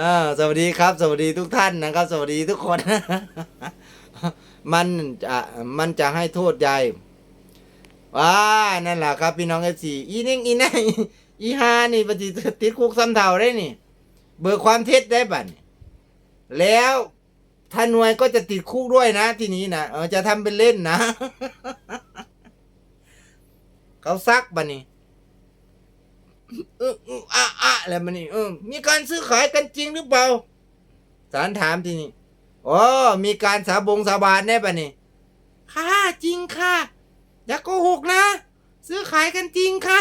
อ่าสวัสดีครับ สวัสดีทุกท่านนะครับ สวัสดีทุกคน มันจะมันจะให้โทษยายว้านั่นแหละครับ พี่น้องเอฟซีอีนิ่งอีนั่งอีฮานี่ปฏิติดคุกซ้ำเท่าได้นี่ เบิกความเท็จได้บัดนี่แล้วท่านหน่วยก็จะติดคุกด้วยนะทีนี้นะเออจะทำเป็นเล่นนะ เขาซักบัดนี่ เออเอออะอะอะไรมันนี่เออมีการซื้อขายกันจริงหรือเปล่าสารถามทีนี้อ๋อมีการสาบงสาบานแน่ปะนี่ค่ะจริงค่ะอย่าโกหกนะ ซื้อขายกันจริงค่ะ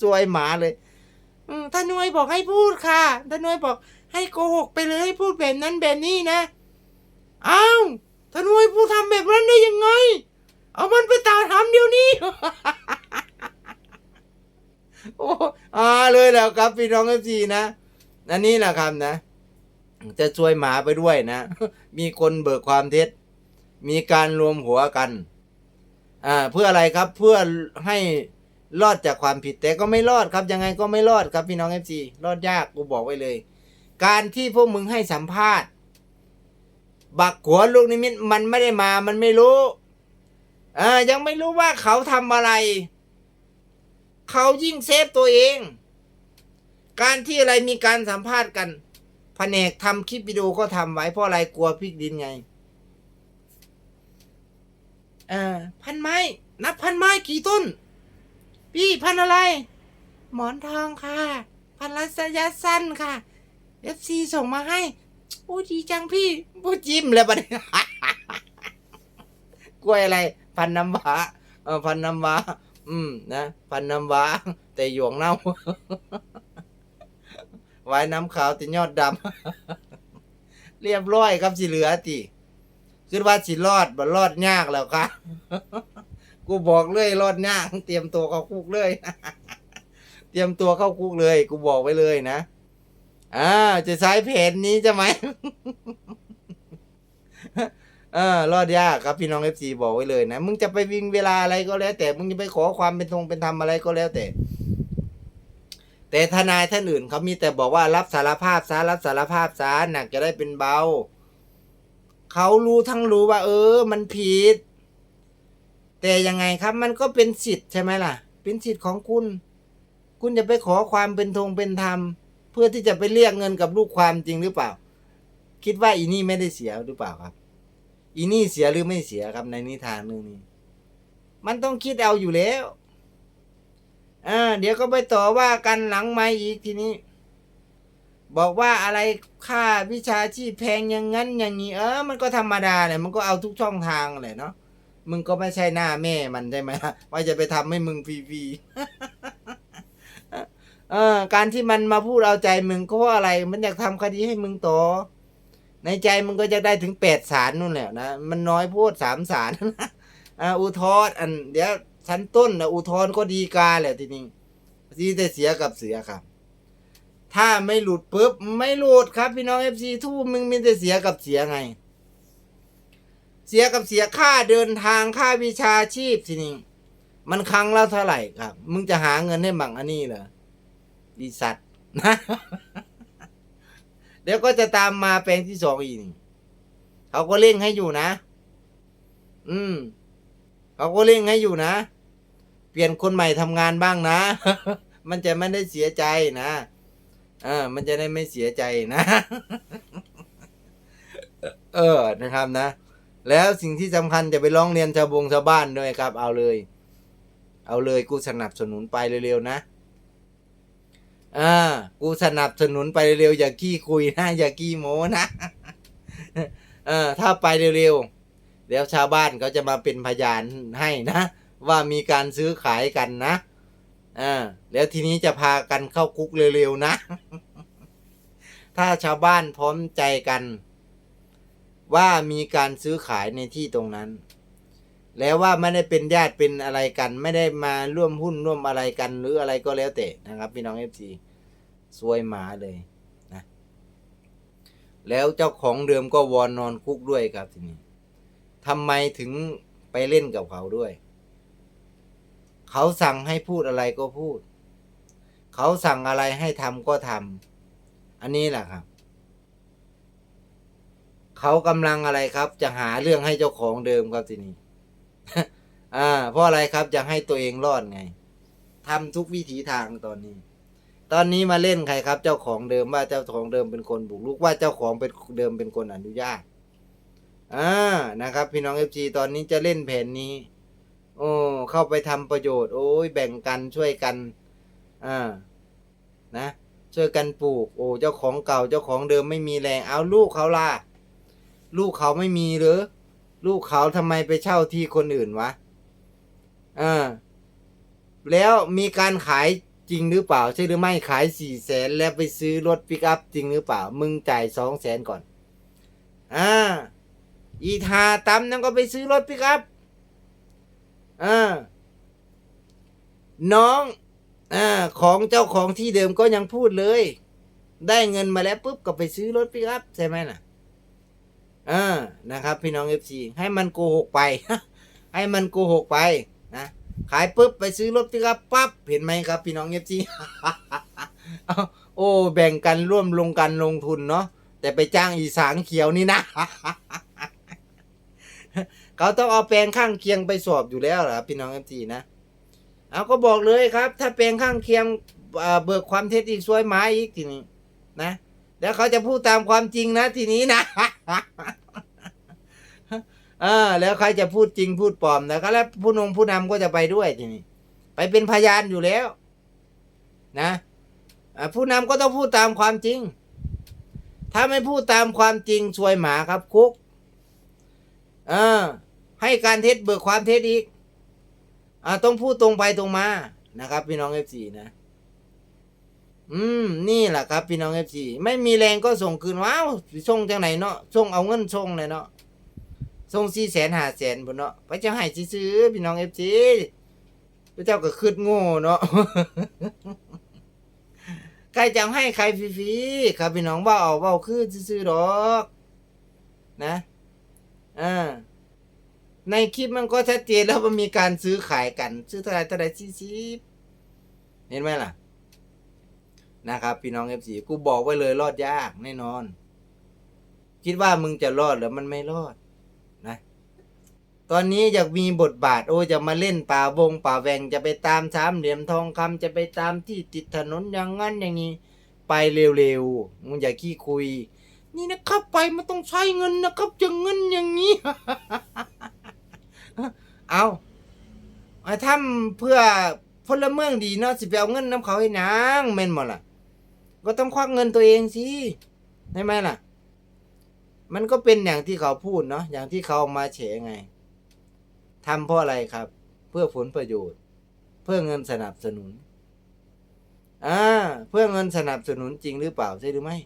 สวยหมาเลยอท่านนวยบอกให้พูดค่ะท่านนวยบอกให้โกหกไปเลยให้พูดแบบนั้นแบบนี้นะ อ้าวท่านนวยพูดทำแบบนั้นได้ยังไง เอามันไปตาทำเดี๋ยวนี้ โอ้อาเลยแล้วครับพี่น้องเอฟซีนะอันนี้แหละครับนะ จะช่วยหมาไปด้วยนะ มีคนเบิกความเท็จ มีการรวมหัวกัน อ่า เพื่ออะไรครับ เพื่อให้รอดจากความผิดแต่ก็ไม่รอดครับ ยังไงก็ไม่รอดครับพี่น้องเอฟซีรอดยากกูบอกไว้เลย การที่พวกมึงให้สัมภาษณ์ บักหัวลูกนิมิตมันไม่ได้มา มันไม่รู้ อ่า ยังไม่รู้ว่าเขาทำอะไร เขายิ่งเซฟตัวเอง การที่อะไรมีการสัมภาษณ์กันแผนกทำคลิปวิดีโอก็ทำไว้เพราะอะไรกลัวพลิกดินไงเอ่าพันไม้ นับพันไม้กี่ต้น พี่พันอะไร หมอนทองค่ะ พันรัศยะสั้นค่ะ FC ส่งมาให้โอ้ดีจังพี่พูดจิ้มเลยปะเนี่ยกล้วยอะไร พันน้ำว้าเออพันน้ำว้า อืม นะพันน้ำว้า แต่หยวงเน่าไว้น้ำขาวแต่ยอดดำเรียบร้อยครับสิเหลือติคือว่าสิรอดบ่รอดยากแล้วครับกูบอกเลยรอดยากเตรียมตัวเข้าคุกเลย เตรียมตัวเข้าคุกเลย กูบอกไว้เลยนะอ่าจะใช้เพจนี้จะไหม เออรอดยากครับพี่น้องเอฟซีบอกไว้เลยนะมึงจะไปวิ่งเวลาอะไรก็แล้ว แต่มึงจะไปขอความเป็นธงเป็นธรรมอะไรก็แล้วแต่ แต่ทนายท่านอื่นเขามีแต่บอกว่ารับสารภาพซะรับสารภาพซะหนักจะได้เป็นเบาเขารู้ทั้งรู้ว่า เออ มันผิด แต่ยังไงครับ มันก็เป็นสิทธิ์ใช่ไหมล่ะ เป็นสิทธิ์ของคุณ คุณจะไปขอความเป็นธงเป็นธรรม เพื่อที่จะไปเรียกเงินกับลูกความจริงหรือเปล่า คิดว่าอีนี่ไม่ได้เสียหรือเปล่าครับ อีนี่เสียหรือไม่เสียครับในนิทานเรื่องนี้ มันต้องคิดเอาอยู่แล้วอ่าเดี๋ยวก็ไปต่อว่ากันหลังไม่อีกทีนี้ บอกว่าอะไรค่าวิชาชีพแพงอย่างนั้นอย่างนี้ เออ มันก็ธรรมดาเนี่ยมันก็เอาทุกช่องทางแหละเนาะมึงก็ไม่ใช่หน้าแม่มันใช่ไหมว่าจะไปทำให้มึงฟรีๆเออ การที่มันมาพูดเอาใจมึงก็เพราะอะไร มันอยากทำคดีให้มึงต่อ ในใจมึงก็จะได้ถึงแปดศาลนู่นแหละนะ มันน้อยพูดสามศาลอ่าอุทธรอัน เดี๋ยวชั้นต้นนะอุทธรก็ดีกาแหละทีนี้ที่จะเสียกับเสียครับ ถ้าไม่หลุดปุ๊บไม่หลุดครับ พี่น้องเอฟซีทู่มึงมีแต่เสียกับเสียไง เสียกับเสียค่าเดินทางค่าวิชาชีพทีนี้มันครั้งละเท่าไหร่ครับ มึงจะหาเงินให้บังอันนี้เหรอดีสัตว์นะ เดี๋ยวก็จะตามมาแปลงที่สองอีกเขาก็เร่งให้อยู่นะ อืม เขาก็เร่งให้อยู่นะ เปลี่ยนคนใหม่ทำงานบ้างนะ มันจะไม่ได้เสียใจนะเออ มันจะได้ไม่เสียใจนะ เออ นะครับนะ แล้วสิ่งที่สำคัญจะไปร้องเรียนชาวบงชาวบ้านด้วยครับ เอาเลย เอาเลยกูสนับสนุนไปเร็วๆนะ อ่ากูสนับสนุนไปเร็วๆอย่าขี้คุยนะอย่าขี้โม้นะเออถ้าไปเร็วๆเดี๋ยวชาวบ้านเขาจะมาเป็นพยานให้นะ ว่ามีการซื้อขายกันนะอ่าแล้วทีนี้จะพากันเข้าคุกเร็วๆนะ ถ้าชาวบ้านพร้อมใจกัน ว่ามีการซื้อขายในที่ตรงนั้น แล้วว่าไม่ได้เป็นญาติเป็นอะไรกัน ไม่ได้มาร่วมหุ้นร่วมอะไรกัน หรืออะไรก็แล้วแต่นะครับ พี่น้องเอฟซี ซวยหมาเลยนะแล้วเจ้าของเดิมก็วอนนอนคุกด้วยครับทีนี้ทำไมถึงไปเล่นกับเขาด้วย เขาสั่งให้พูดอะไรก็พูด เขาสั่งอะไรให้ทำก็ทำอันนี้แหละครับ เขากำลังอะไรครับ จะหาเรื่องให้เจ้าของเดิมครับทีนี้อ่าเพราะอะไรครับจะให้ตัวเองรอดไงทำทุกวิถีทางตอนนี้ ตอนนี้มาเล่นใครครับ เจ้าของเดิมว่าเจ้าของเดิมเป็นคนบุกรุกว่าเจ้าของเป็นเดิมเป็นคนอนุญาตอ่านะครับ พี่น้องเอฟซีตอนนี้จะเล่นแผนนี้ โอ้เข้าไปทำประโยชน์ โอ้ยแบ่งกันช่วยกันอ่านะช่วยกันปลูก โอ้เจ้าของเก่าเจ้าของเดิมไม่มีแรงเอาลูกเขาล่ะลูกเขาไม่มีหรือ ลูกเขาทำไมไปเช่าที่คนอื่นวะอ่าแล้วมีการขาย จริงหรือเปล่า ใช่หรือไม่ขายสี่แสนแล้วไปซื้อรถปิกอัพจริงหรือเปล่า มึงจ่ายสองแสนก่อน อ่า อีทาตำนั่นก็ไปซื้อรถปิกอัพอ่าน้องอ่าของเจ้าของที่เดิมก็ยังพูดเลย ได้เงินมาแล้วปุ๊บก็ไปซื้อรถปิกอัพใช่ไหมน่ะอ่านะครับ พี่น้องเอฟซีให้มันโกหกไป ให้มันโกหกไป ขายปุ๊บไปซื้อรถปิกอัพปั๊บเห็นไหมครับ พี่น้องเอฟซีโอ้แบ่งกันร่วมลงกันลงทุนเนาะแต่ไปจ้างอีสางเขียวนี่นะเขาต้องเอาแปลงข้างเคียงไปสอบอยู่แล้วเหรอพี่น้องเอฟซีนะเอาก็บอกเลยครับ ถ้าแปลงข้างเคียงเบิกความเท็จอีกซวยไม้อีกทีนี้นะ แล้วเขาจะพูดตามความจริงนะทีนี้นะ เออ แล้วใครจะพูดจริงพูดปลอมนะครับแล้วผู้นงผู้นำก็จะไปด้วยทีนี้ไปเป็นพยานอยู่แล้ว นะผู้นำก็ต้องพูดตามความจริง ถ้าไม่พูดตามความจริงซวยหมาครับคุก เออ ให้การเท็จเบิกความเท็จอีกอ่าต้องพูดตรงไปตรงมานะครับ พี่น้องเอฟซีนะ อืม นี่แหละครับ พี่น้องเอฟซีไม่มีแรงก็ส่งคืนว้าวส่งจังไหนเนาะส่งเอาเงินส่งเลยเนาะ ส่งสี่แสนห้าแสนพุ่นเนาะไปจะให้ซื้อพี่น้องเอฟซีพระเจ้าก็คืดโง่เนาะใครจะให้ใครฟรีๆครับพี่น้องว่าเอาเว่าคือซื้อดอก นะอ่าในคลิปมันก็ชัดเจนแล้วมันมีการซื้อขายกัน ซื้อเท่าไรเท่าไรสี่สิบเห็นไหมล่ะ นะครับ พี่น้องเอฟซีกูบอกไว้เลยรอดยากแน่นอน คิดว่ามึงจะรอดหรือมันไม่รอด ตอนนี้อยากมีบทบาทโอ้จะมาเล่นป่าวงป่าแหวงจะไปตามสามเหลี่ยมทองคำจะไปตามที่ติดถนนอย่างนั้นอย่างนี้ ไปเร็วๆมึงอย่าขี้คุย นี่นะครับไปมันต้องใช้เงินนะครับจะเงินอย่างนี้ เอาไอ้ทำเพื่อพลเมืองดีเนาะสิไปเอาเงินน้ำเขาให้นางแม่นหมดล่ะ ก็ต้องควักเงินตัวเองสิใช่ไหมล่ะ มันก็เป็นอย่างที่เขาพูดเนาะอย่างที่เขาเอามาเฉไง ทำเพราะอะไรครับ เพื่อผลประโยชน์ เพื่อเงินสนับสนุนอ่าเพื่อเงินสนับสนุนจริงหรือเปล่าใช่หรือไม่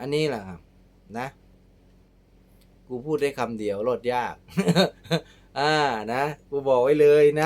อันนี้แหละครับ นะ กูพูดได้คำเดียวลดยาก อ่านะ กูบอกไว้เลยนะ